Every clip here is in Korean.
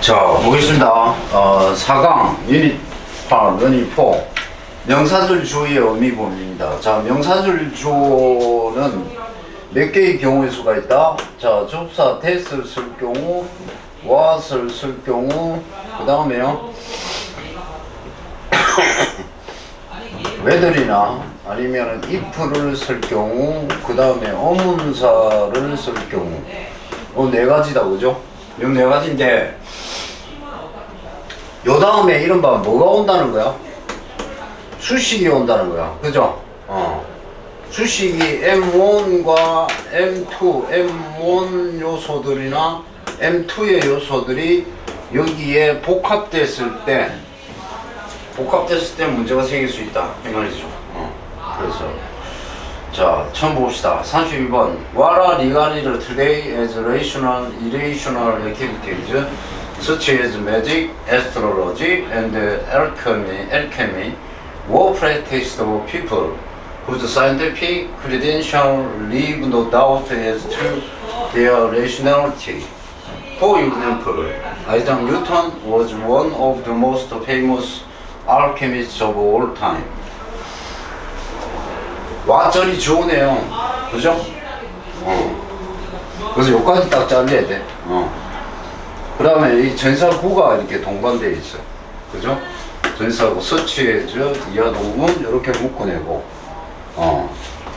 자, 보겠습니다. 어, 4강, 유닛 8, 유닛 4. 명사절 주의 의미 범위입니다. 자, 명사절 주어는 몇 개의 경우의 수가 있다? 자, 접사 this를 쓸 경우, what을 쓸 경우, 그 다음에요. whether이나 아니면 if를 쓸 경우, 그 다음에 어문사를 쓸 경우. 어, 네 가지다, 그죠? 이네 가지인데, 요 다음에 이른바 뭐가 온다는 거야? 수식이 온다는 거야. 그죠? 어. 수식이 M1과 M2, M1 요소들이나 M2의 요소들이 여기에 복합됐을 때, 복합됐을 때 문제가 생길 수 있다. 이 말이죠. 어. 그래서. 자, 처음 봅시다. 32번. What are regarded today as rational, irrational activities such as magic, astrology, and alchemy, alchemy were practiced by people whose scientific credentials leave no doubt as to their rationality. For example, Isaac Newton was one of the most famous alchemists of all time. 와절이 좋으네요. 그죠? 어. 그래서 여기까지 딱 잘려야 돼. 어. 그 다음에 이 전사구가 이렇게 동반되어 있어. 그죠? 전사구 서치해져 이하동문 이렇게 묶어내고. 어.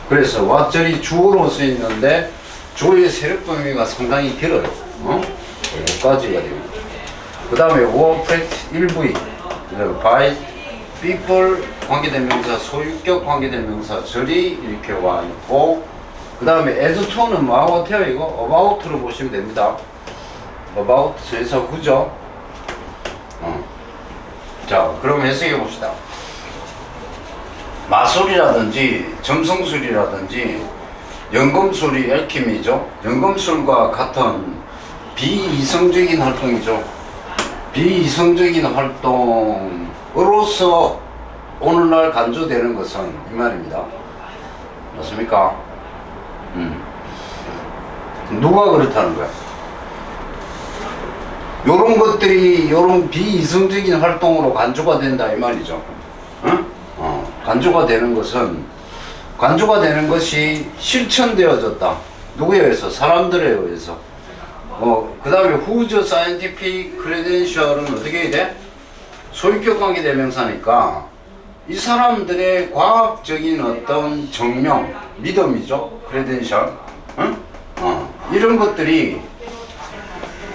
그래서 와절이 주어로 쓰이는데 주어의 세력 범위가 상당히 길어요. 어? 여기까지가 됩니다. 그 다음에 워프레트 1부위. by people 관계대명사, 소유격 관계대명사, 절이 이렇게 와 있고, 그 다음에 as to는 뭐하고 이거? about로 보시면 됩니다. about, 전사 후죠. 어. 자, 그럼 해석해 봅시다. 마술이라든지, 점성술이라든지, 연금술이 엘키미죠. 연금술과 같은 비이성적인 활동이죠. 비이성적인 활동 으로서 오늘날 간주되는 것은 이 말입니다. 맞습니까? 음. 누가 그렇다는 거야? 요런 것들이 요런 비이성적인 활동으로 간주가 된다 이 말이죠. 응? 어, 간주가 되는 것은 간주가 되는 것이 실천되어졌다. 누구에 의해서? 사람들에 의해서. 어, 그 다음에 후저 사이언티픽 크레덴셜은 어떻게 해야 돼? 소유격 관계 대명사니까 이 사람들의 과학적인 어떤 정명, 믿음이죠. 크레덴셜. 응? 어, 이런 것들이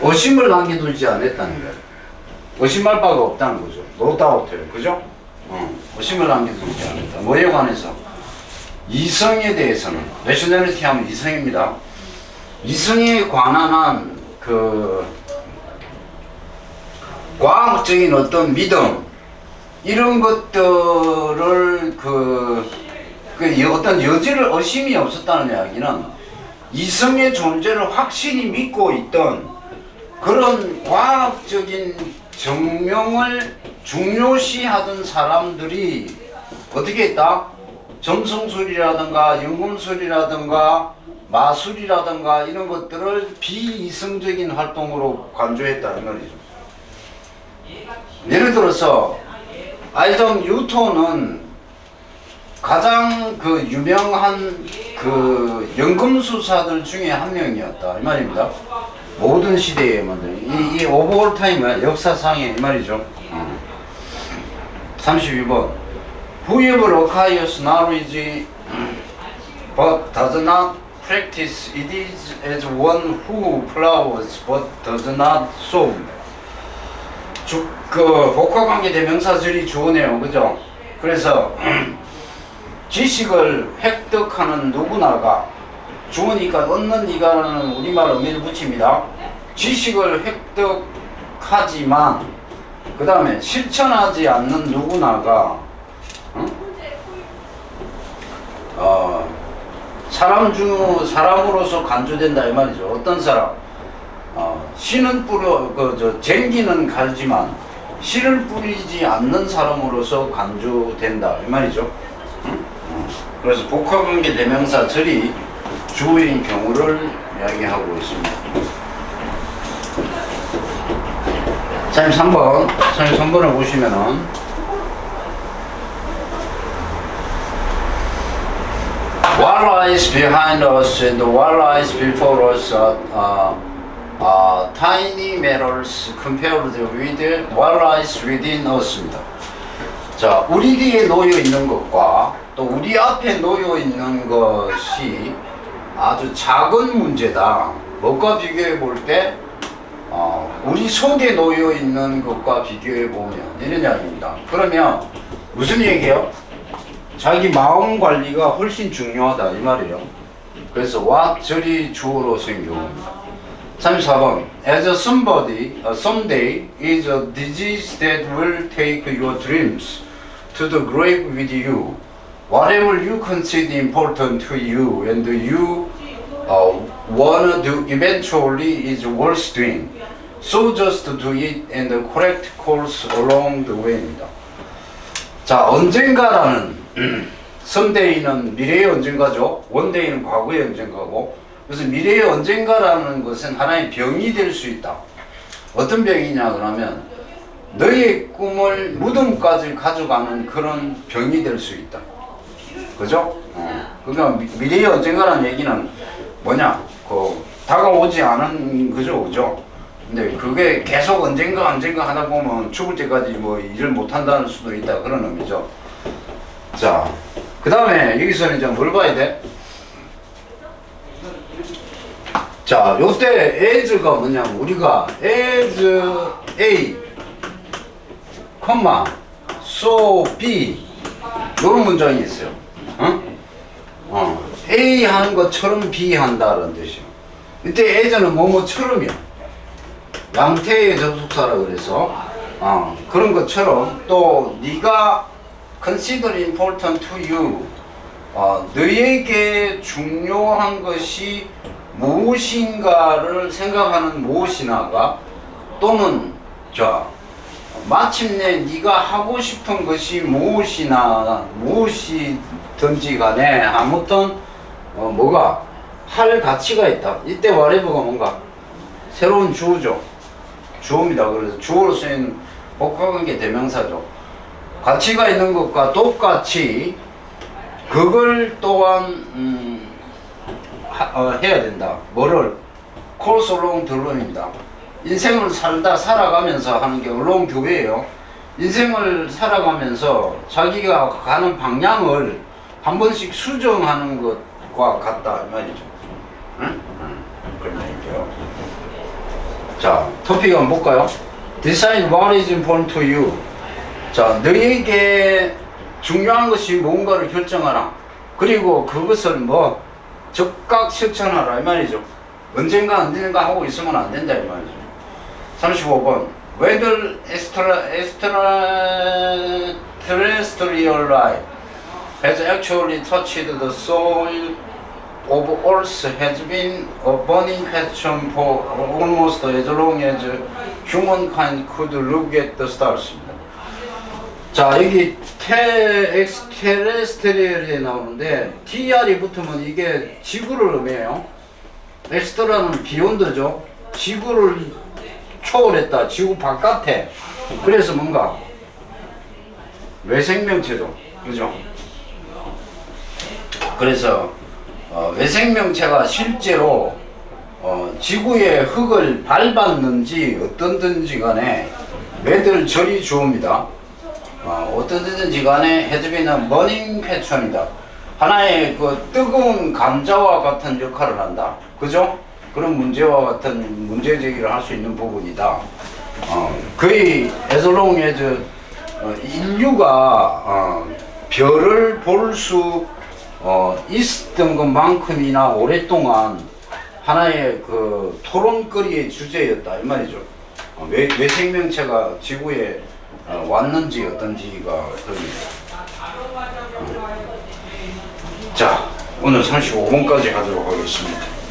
의심을 남겨두지 않았다는 거예요. 의심할 바가 없다는 거죠. 노다우트예요. 그죠? 어, 의심을 남겨두지 않았다. 뭐에 관해서? 이성에 대해서는 내셔널리티 하면 이성입니다. 이성에 관한 한그 과학적인 어떤 믿음 이런 것들을 그, 그 여- 어떤 여지를 의심이 없었다는 이야기는 이성의 존재를 확실히 믿고 있던 그런 과학적인 증명을 중요시하던 사람들이 어떻게 했다? 점성술이라든가 연금술이라든가 마술이라든가 이런 것들을 비이성적인 활동으로 간주했다 이 말이죠. 예를 들어서 아이작 뉴턴은 가장 그 유명한 그 연금술사들 중에 한 명이었다 이 말입니다. 모든 시대에 만든 이, 이 오버올 타임은 역사상의 이 말이죠. 음. 32번 Whoever acquires knowledge but does not practice it is as one who plows but does not sow. 주, 그 복합관계 대명사절이 주어네요, 그죠? 그래서 지식을 획득하는 누구나가 주어니까 얻는 이가라는 우리말 의미를 붙입니다. 지식을 획득하지만 그 다음에 실천하지 않는 누구나가 응? 어, 사람 중 사람으로서 간주된다 이 말이죠. 어떤 사람? 어, 씨는 뿌려 그저 쟁기는 갈지만 씨를 뿌리지 않는 사람으로서 간주된다 이 말이죠. 그래서 복합관계 대명사 절이 주어인 경우를 이야기하고 있습니다. 33번, 33번을 보시면은 What lies behind us and what lies before us are uh, uh, tiny matters compared with what lies within us입니다. 자, 우리 뒤에 놓여 있는 것과 또 우리 앞에 놓여 있는 것이 아주 작은 문제다. 뭐과 비교해 볼 때, 어, 우리 속에 놓여 있는 것과 비교해 보면 이런 이야기입니다. 그러면 무슨 얘기예요? 자기 마음 관리가 훨씬 중요하다 이 말이에요. 그래서 what 절이 주어로 경우입니다. 34번 As a somebody, uh, someday is a disease that will take your dreams to the grave with you. Whatever you consider important to you and you uh, wanna do eventually is worth doing. So just do it and correct course along the way입니다. 자, 언젠가라는 썸데이는 미래의 언젠가죠. 원데이는 과거의 언젠가고. 그래서 미래의 언젠가라는 것은 하나의 병이 될 수 있다. 어떤 병이냐 그러면 너의 꿈을 무덤까지 가져가는 그런 병이 될 수 있다. 그죠? 어. 그러니까 미- 미래의 언젠가라는 얘기는 뭐냐? 그 다가오지 않은 그죠, 그죠? 근데 그게 계속 언젠가 언젠가 하다 보면 죽을 때까지 뭐 일을 못 한다는 수도 있다 그런 의미죠. 자, 그 다음에 여기서는 이제 뭘 봐야 돼? 자, 요때 as가 뭐냐면 우리가 as A, 콤마, so B 요런 문장이 있어요. 어? 어. A 하는 것처럼 B 한다는 뜻이요. 이때 as는 뭐뭐처럼이야. 양태의 접속사라 그래서 어, 그런 것처럼 또 네가 consider important to you 어, 너에게 중요한 것이 무엇인가를 생각하는 무엇이나가 또는 자 마침내 네가 하고 싶은 것이 무엇이나 무엇이든지 간에 아무튼 어, 뭐가 할 가치가 있다. 이때 whatever가 뭔가 새로운 주어죠. 주어입니다. 그래서 주어로 쓰인 복합관계 대명사죠. 가치가 있는 것과 똑같이 그걸 또한 음, 하- 어, 해야 된다. 뭐를 along the road입니다. 인생을 살다 살아가면서 하는 게 the way예요. 인생을 살아가면서 자기가 가는 방향을 한 번씩 수정하는 것과 같다 이 말이죠. 응? 응. 얘기죠. 자, 토픽 한번 볼까요? Decide what is important to you. 자, 너에게 중요한 것이 뭔가를 결정하라. 그리고 그것을 뭐 적각 실천하라 이 말이죠. 언젠가 언젠가 하고 있으면 안 된다 이 말이죠. 35번 Whether extra, extra, terrestrial life has actually touched the soil of Earth has been a burning question for almost as long as humankind could look at the stars. 자 여기 테 엑스테레스테리얼에 나오는데 TR이 붙으면 이게 지구를 의미해요. 엑스트라는 비욘드죠. 지구를 초월했다. 지구 바깥에. 그래서 뭔가 외생명체죠. 그죠? 그래서 어, 외생명체가 실제로 어, 지구의 흙을 밟았는지 어떤든지 간에 매들 절이 주옵니다. 어, 어떤든지 간에 해즈비는 머닝 패션이다. 하나의 그 뜨거운 감자와 같은 역할을 한다. 그죠? 그런 문제와 같은 문제 제기를 할 수 있는 부분이다. 어, 거의 long as 어, 인류가 어, 별을 볼수 어, 있었던 것만큼이나 오랫동안 하나의 그 토론거리의 주제였다 이 말이죠. 어, 왜, 왜 생명체가 지구에 어, 왔는지 어떤지가 그럽니다. 자, 오늘 35분까지 하도록 하겠습니다.